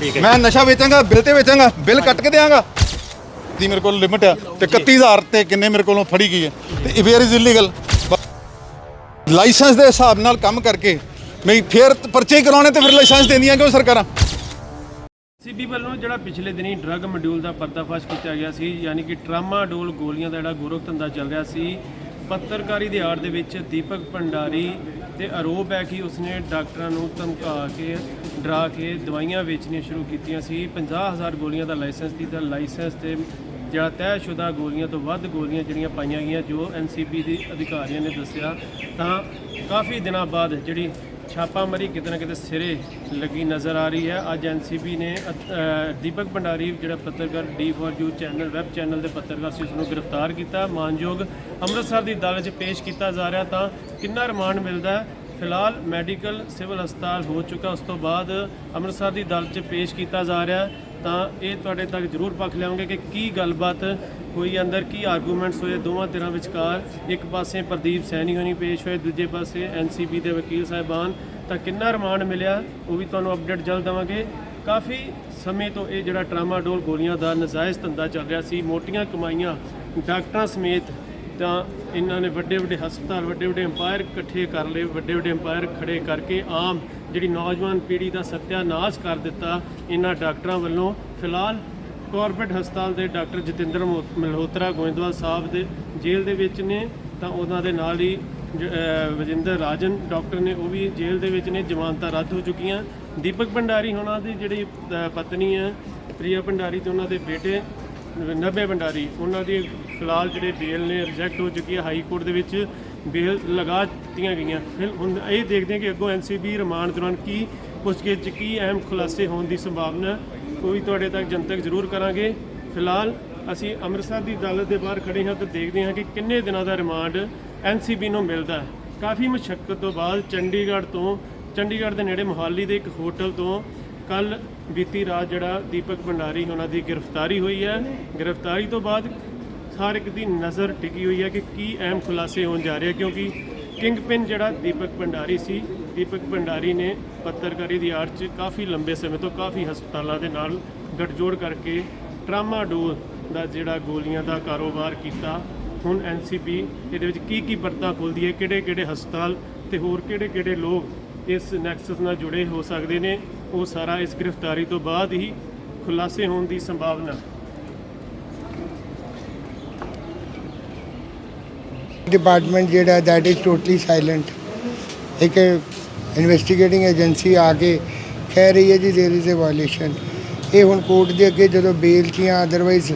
ਠੀਕ ਹੈ ਮੈਂ ਨਸ਼ਾ ਵੇਚਾਂਗਾ ਬਿੱਲ ਤੇ ਵੇਚਾਂਗਾ ਬਿੱਲ ਕੱਟ ਕੇ ਦਿਆਂਗਾ। ਦੀ ਮੇਰੇ ਕੋਲ ਲਿਮਟ ਆ ਤੇ 31000 ਤੇ ਕਿੰਨੇ ਮੇਰੇ ਕੋਲੋਂ ਫੜੀ ਗਈ ਹੈ ਤੇ ਵੇਅਰ ਇਜ਼ ਇਲੀਗਲ ਲਾਇਸੈਂਸ ਦੇ ਹਿਸਾਬ ਨਾਲ ਕੰਮ ਕਰਕੇ ਮੈਂ ਫੇਰ ਪਰਚੇ ਕਰਾਉਣੇ ਤੇ ਫਿਰ ਲਾਇਸੈਂਸ ਦੇਂਦੀਆਂ ਕਿਉਂ ਸਰਕਾਰਾਂ? ਸੀਬੀ ਵੱਲੋਂ ਜਿਹੜਾ ਪਿਛਲੇ ਦਿਨੀ ਡਰੱਗ ਮੋਡਿਊਲ ਦਾ ਪਰਦਾਫਾਸ਼ ਕੀਤਾ ਗਿਆ ਸੀ ਯਾਨੀ ਕਿ ਟਰਾਮਾਡੋਲ ਗੋਲੀਆਂ ਦਾ ਜਿਹੜਾ ਗੋਰਖ ਧੰਦਾ ਚੱਲ ਰਿਹਾ ਸੀ ਪੱਤਰਕਾਰੀ ਦੇ ਆੜ ਦੇ ਵਿੱਚ ਦੀਪਕ ਭੰਡਾਰੀ ਤੇ ਆਰੋਪ ਹੈ ਕਿ ਉਸਨੇ ਡਾਕਟਰਾਂ ਨੂੰ ਧਮਕਾ ਕੇ ਡਰਾ ਕੇ ਦਵਾਈਆਂ ਵੇਚਣੀਆਂ ਸ਼ੁਰੂ ਕੀਤੀਆਂ ਸੀ। 50000 ਗੋਲੀਆਂ ਦਾ ਲਾਇਸੈਂਸ ਸੀ ਤਾਂ ਲਾਇਸੈਂਸ ਤੇ ਜਿਹੜਾ ਤੈਅਸ਼ੁਦਾ ਗੋਲੀਆਂ ਤੋਂ ਵੱਧ ਗੋਲੀਆਂ ਜਿਹੜੀਆਂ ਪਾਈਆਂ ਗਈਆਂ ਜੋ ਐਨਸੀਪੀ ਦੇ ਅਧਿਕਾਰੀਆਂ ਨੇ ਦੱਸਿਆ ਤਾਂ ਕਾਫੀ ਦਿਨਾਂ ਬਾਅਦ ਜਿਹੜੀ ਛਾਪਾਮਾਰੀ ਕਿਤੇ ਨਾ ਕਿਤੇ ਸਿਰੇ ਲੱਗੀ ਨਜ਼ਰ ਆ ਰਹੀ ਹੈ। ਅੱਜ ਐਨਸੀਬੀ ਨੇ ਅ- ਅ, ਦੀਪਕ ਭੰਡਾਰੀ ਜਿਹੜਾ ਪੱਤਰਕਾਰ D for U channel web channel ਦੇ ਪੱਤਰਕਾਰ ਸੀ ਉਸ ਨੂੰ ਗ੍ਰਿਫਤਾਰ ਕੀਤਾ। ਮਾਨਯੋਗ ਅੰਮ੍ਰਿਤਸਰ ਦੀ ਅਦਾਲਤ 'ਚ ਪੇਸ਼ ਕੀਤਾ ਜਾ ਰਿਹਾ ਤਾਂ ਕਿੰਨਾ ਰਿਮਾਂਡ ਮਿਲਦਾ ਹੈ? ਫਿਲਹਾਲ ਮੈਡੀਕਲ ਸਿਵਲ ਹਸਪਤਾਲ ਹੋ ਚੁੱਕਾ। ਉਸ ਤੋਂ ਬਾਅਦ ਅੰਮ੍ਰਿਤਸਰ ਦੀ ਅਦਾਲਤ 'ਚ ਪੇਸ਼ ਕੀਤਾ ਜਾ ਰਿਹਾ ਤਾਂ ਇਹ ਤੁਹਾਡੇ ਤੱਕ ਜ਼ਰੂਰ ਪੱਖ ਲਿਆਉਂਗੇ ਕਿ ਕੀ ਗੱਲਬਾਤ ਹੋਈ ਅੰਦਰ, ਕੀ ਆਰਗੂਮੈਂਟਸ ਹੋਏ। ਦੋਵਾਂ ਧਿਰਾਂ ਵਿਚਕਾਰ ਇੱਕ ਪਾਸੇ ਪ੍ਰਦੀਪ ਸੈਣੀ ਹੋਣੀ ਪੇਸ਼ ਹੋਏ, ਦੂਜੇ ਪਾਸੇ ਐਨਸੀਬੀ ਦੇ ਵਕੀਲ ਸਾਹਿਬਾਨ। ਤਾਂ ਕਿੰਨਾ ਰਿਮਾਂਡ ਮਿਲਿਆ, ਉਹ ਵੀ ਤੁਹਾਨੂੰ ਅਪਡੇਟ ਜਲਦ ਦੇਵਾਂਗੇ। ਕਾਫੀ ਸਮੇਂ ਤੋਂ ਇਹ ਜਿਹੜਾ ਟਰਾਮਾਡੋਲ ਗੋਲੀਆਂ ਦਾ ਨਜਾਇਜ਼ ਧੰਦਾ ਚੱਲ ਰਿਹਾ ਸੀ। ਮੋਟੀਆਂ ਕਮਾਈਆਂ ਡਾਕਟਰਾਂ ਸਮੇਤ ਤਾਂ ਇਹਨਾਂ ਨੇ ਵੱਡੇ ਵੱਡੇ ਹਸਪਤਾਲ, ਵੱਡੇ ਵੱਡੇ ਅੰਪਾਇਰ ਇਕੱਠੇ ਕਰ ਲਏ, ਵੱਡੇ ਵੱਡੇ ਅੰਪਾਇਰ ਖੜੇ ਕਰਕੇ ਆਮ ਜਿਹੜੀ ਨੌਜਵਾਨ ਪੀੜ੍ਹੀ ਦਾ ਸਤਿਆਨਾਸ ਕਰ ਦਿੱਤਾ ਇਹਨਾਂ ਡਾਕਟਰਾਂ ਵੱਲੋਂ। ਫਿਲਹਾਲ ਕਾਰਪੋਰੇਟ ਹਸਪਤਾਲ ਦੇ ਡਾਕਟਰ ਜਤਿੰਦਰ ਮੋ- ਮਲਹੋਤਰਾ ਗੋਇੰਦਵਾਲ ਸਾਹਿਬ ਦੇ ਜੇਲ੍ਹ ਦੇ ਵਿੱਚ ਨੇ, ਤਾਂ ਉਹਨਾਂ ਦੇ ਨਾਲ ਹੀ ਜ- ਵਜਿੰਦਰ ਰਾਜਨ ਡਾਕਟਰ ਨੇ, ਉਹ ਵੀ ਜੇਲ੍ਹ ਦੇ ਵਿੱਚ ਨੇ, ਜ਼ਮਾਨਤਾਂ ਰੱਦ ਹੋ ਚੁੱਕੀਆਂ। ਦੀਪਕ ਭੰਡਾਰੀ ਉਹਨਾਂ ਦੀ ਜਿਹੜੀ ਪਤਨੀ ਹੈ, ਪ੍ਰਿਆ ਭੰਡਾਰੀ ਤੇ ਉਹਨਾਂ ਦੇ ਬੇਟੇ ਨੱਬੇ ਭੰਡਾਰੀ, ਉਹਨਾਂ ਦੀ ਫਿਲਹਾਲ ਜਿਹੜੇ ਬੇਲ ਨੇ ਰਿਜੈਕਟ ਹੋ ਚੁੱਕੀ ਹੈ ਹਾਈ ਕੋਰਟ ਦੇ ਵਿੱਚ, ਬੇਲ ਲਗਾ ਦਿੱਤੀਆਂ ਗਈਆਂ ਫਿਰ ਹੁਣ ਇਹ ਦੇਖਦੇ ਹਾਂ ਕਿ ਅੱਗੋਂ ਐਨਸੀਬੀ ਰਿਮਾਂਡ ਦੌਰਾਨ ਕੀ ਪੁੱਛਗਿੱਛ 'ਚ ਕੀ ਅਹਿਮ ਖੁਲਾਸੇ ਹੋਣ ਦੀ ਸੰਭਾਵਨਾ ਹੈ। ਉਹ ਵੀ ਤੁਹਾਡੇ ਤੱਕ ਜਨਤਕ ਜ਼ਰੂਰ ਕਰਾਂਗੇ ਫਿਲਹਾਲ ਅਸੀਂ ਅੰਮ੍ਰਿਤਸਰ ਦੀ ਅਦਾਲਤ ਦੇ ਬਾਹਰ ਖੜੇ ਹਾਂ ਤੇ ਦੇਖਦੇ ਹਾਂ ਕਿ ਕਿੰਨੇ ਦਿਨਾਂ ਦਾ ਰਿਮਾਂਡ ਐਨਸੀਬੀ ਨੂੰ ਮਿਲਦਾ ਹੈ ਕਾਫੀ ਮੁਸ਼ਕਲ ਤੋਂ ਬਾਅਦ ਚੰਡੀਗੜ੍ਹ ਤੋਂ, ਚੰਡੀਗੜ੍ਹ ਦੇ ਨੇੜੇ ਮੋਹਾਲੀ ਦੇ ਇੱਕ ਹੋਟਲ ਤੋਂ ਕੱਲ ਬੀਤੀ ਰਾਤ ਜਿਹੜਾ ਦੀਪਕ ਭੰਡਾਰੀ ਉਹਨਾਂ ਦੀ ਗ੍ਰਿਫਤਾਰੀ ਹੋਈ ਹੈ। ਗ੍ਰਿਫਤਾਰੀ ਤੋਂ ਬਾਅਦ ਹਰ ਇੱਕ ਦੀ ਨਜ਼ਰ ਟਿਕੀ ਹੋਈ ਹੈ ਕਿ ਕੀ ਅਹਿਮ ਖੁਲਾਸੇ ਹੋਣ ਜਾ ਰਹੇ ਆ, ਕਿਉਂਕਿ ਕਿੰਗ ਪਿਨ ਜਿਹੜਾ ਦੀਪਕ ਭੰਡਾਰੀ ਸੀ, ਦੀਪਕ ਭੰਡਾਰੀ ਨੇ ਪੱਤਰਕਾਰੀ ਦੀ ਆੜ 'ਚ ਕਾਫੀ ਲੰਬੇ ਸਮੇਂ ਤੋਂ ਕਾਫੀ ਹਸਪਤਾਲਾਂ ਦੇ ਨਾਲ ਗੱਠਜੋੜ ਕਰਕੇ ਟਰਾਮਾਡੋਲ ਦਾ ਜਿਹੜਾ ਗੋਲੀਆਂ ਦਾ ਕਾਰੋਬਾਰ ਕੀਤਾ। ਹੁਣ ਐਨਸੀਬੀ ਇਹਦੇ ਵਿੱਚ ਕੀ ਕੀ ਪਰਤਾਂ ਖੋਲਦੀ ਹੈ ਕਿਹੜੇ ਕਿਹੜੇ ਹਸਪਤਾਲ ਤੇ ਹੋਰ ਕਿਹੜੇ ਕਿਹੜੇ ਲੋਕ ਇਸ ਨੈਕਸਸ ਨਾਲ ਜੁੜੇ ਹੋ ਸਕਦੇ ਨੇ? ਉਹ ਸਾਰਾ ਇਸ ਗ੍ਰਿਫਤਾਰੀ ਤੋਂ ਬਾਅਦ ਹੀ ਖੁਲਾਸੇ ਹੋਣ ਦੀ ਸੰਭਾਵਨਾ ਡਿਪਾਰਟਮੈਂਟ ਜਿਹੜਾ ਦੈਟ ਇਜ਼ ਟੋਟਲੀ ਸਾਇਲੈਂਟ ਇੱਕ ਇਨਵੈਸਟੀਗੇਟਿੰਗ ਏਜੰਸੀ ਆ ਕੇ ਕਹਿ ਰਹੀ ਹੈ ਜੀ देयर इज ਅ ਵਾਇਲੇਸ਼ਨ ਇਹ ਹੁਣ ਕੋਰਟ ਦੇ ਅੱਗੇ ਜਦੋਂ ਬੇਲ 'ਚ ਜਾਂ ਅਦਰਵਾਈਜ਼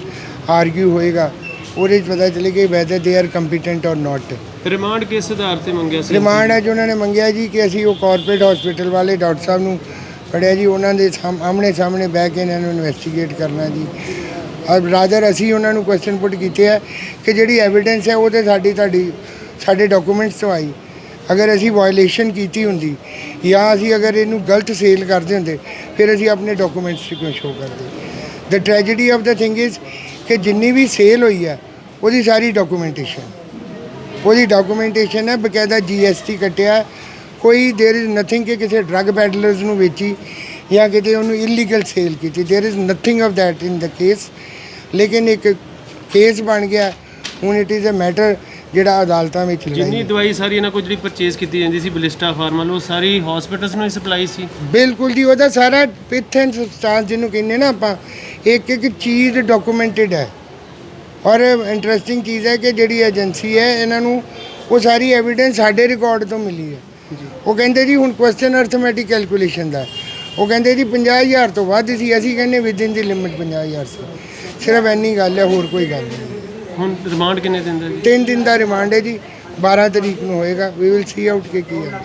ਆਰਗੂ ਹੋਏਗਾ ਉਹਦੇ 'ਚ ਪਤਾ ਚੱਲੇਗਾ whether they are competent or not remand ਕਿਸ ਆਧਾਰ ਤੇ ਮੰਗਿਆ ਸੀ ਰਿਮਾਂਡ ਹੈ ਜੋ ਉਹਨਾਂ ਨੇ ਮੰਗਿਆ ਜੀ ਕਿ ਅਸੀਂ ਉਹ ਕਾਰਪੋਰੇਟ ਹਸਪੀਟਲ ਵਾਲੇ ਡਾਕਟਰ ਸਾਹਿਬ ਨੂੰ ਫੜਿਆ ਜੀ, ਉਹਨਾਂ ਦੇ ਸਾਹਮਣੇ ਆਮਣੇ ਸਾਹਮਣੇ ਬਹਿ ਕੇ ਇਹਨਾਂ ਨੂੰ ਇਨਵੈਸਟੀਗੇਟ ਕਰਨਾ ਜੀ। ਔਰ ਰਾਦਰ ਅਸੀਂ ਉਹਨਾਂ ਨੂੰ ਕੁਐਸਚਨ ਪੁੱਟ ਕੀਤੇ ਹੈ ਕਿ ਜਿਹੜੀ ਐਵੀਡੈਂਸ ਹੈ, ਉਹ ਤੇ ਸਾਡੀ, ਤੁਹਾਡੀ, ਸਾਡੇ ਡਾਕੂਮੈਂਟਸ ਤੋਂ ਆਈ। ਅਗਰ ਅਸੀਂ ਵਾਇਲੇਸ਼ਨ ਕੀਤੀ ਹੁੰਦੀ, ਜਾਂ ਅਸੀਂ ਅਗਰ ਇਹਨੂੰ ਗਲਤ ਸੇਲ ਕਰਦੇ ਹੁੰਦੇ, ਫਿਰ ਅਸੀਂ ਆਪਣੇ ਡਾਕੂਮੈਂਟਸ ਕਿਉਂ ਸ਼ੋ ਕਰਦੇ। The tragedy of the thing is ਕਿ ਜਿੰਨੀ ਵੀ ਸੇਲ ਹੋਈ ਹੈ, ਉਹਦੀ ਸਾਰੀ ਡਾਕੂਮੈਂਟੇਸ਼ਨ ਉਹਦੀ ਡਾਕੂਮੈਂਟੇਸ਼ਨ ਹੈ, ਬਕਾਇਦਾ ਜੀਐਸਟੀ ਕੱਟਿਆ ਕੋਈ देयर इज ਨਥਿੰਗ ਕਿ ਕਿਸੇ ਡਰੱਗ ਪੈਡਲਰਸ ਨੂੰ ਵੇਚੀ ਜਾਂ ਕਿਤੇ ਉਹਨੂੰ ਇਲੀਗਲ ਸੇਲ ਕੀਤੀ there is nothing of that in the case ਲੇਕਿਨ ਇੱਕ ਕੇਸ ਬਣ ਗਿਆ ਹੁਣ ਇਟ ਇਜ਼ ਅ ਮੈਟਰ ਜਿਹੜਾ ਅਦਾਲਤਾਂ ਵਿੱਚ ਜਿੰਨੀ ਲੜਾਈ ਦਵਾਈ ਸਾਰੀ ਇਹਨਾਂ ਕੋਲ ਜਿਹੜੀ ਪਰਚੇਸ ਕੀਤੀ ਜਾਂਦੀ ਸੀ ਬਲਿਸਟਾ ਫਾਰਮਾ ਨੂੰ ਉਹ ਸਾਰੀ ਹਸਪੀਟਲਸ ਨੂੰ ਹੀ ਸਪਲਾਈ ਸੀ ਬਿਲਕੁਲ ਜੀ ਉਹਦਾ ਸਾਰਾ ਪਿਥ ਐਂਡ ਸਬਸਟੈਂਸ ਜਿਹਨੂੰ ਕਹਿੰਦੇ ਨਾ ਆਪਾਂ ਇੱਕ ਇੱਕ ਚੀਜ਼ ਡਾਕੂਮੈਂਟਡ ਹੈ ਔਰ ਇੰਟਰਸਟਿੰਗ ਚੀਜ਼ ਹੈ ਕਿ ਜਿਹੜੀ ਏਜੰਸੀ ਹੈ ਇਹਨਾਂ ਨੂੰ ਉਹ ਸਾਰੀ ਐਵੀਡੈਂਸ ਸਾਡੇ ਰਿਕਾਰਡ ਤੋਂ ਮਿਲੀ ਹੈ ਉਹ ਕਹਿੰਦੇ ਜੀ ਹੁਣ ਕੁਐਸਚਨ ਅਰਥਮੈਟਿਕ ਕੈਲਕੂਲੇਸ਼ਨ ਦਾ। ਉਹ ਕਹਿੰਦੇ ਜੀ 50000 ਤੋਂ ਵੱਧ ਸੀ। ਅਸੀਂ ਕਹਿੰਦੇ ਵਿਦਿਨ ਦੀ ਲਿਮਿਟ 50000 ਸੀ। ਸਿਰਫ ਇੰਨੀ ਗੱਲ ਹੈ ਹੋਰ ਕੋਈ ਗੱਲ ਨਹੀਂ। ਹੁਣ ਰਿਮਾਂਡ ਕਿੰਨੇ ਦਿਨ ਦਾ ਜੀ? ਤਿੰਨ ਦਿਨ ਦਾ ਰਿਮਾਂਡ ਹੈ ਜੀ। 12 ਤਰੀਕ ਨੂੰ ਹੋਏਗਾ। ਵੀ ਵਿਲ ਸੀ ਆਊਟ ਕੇ ਕੀ ਹੈ।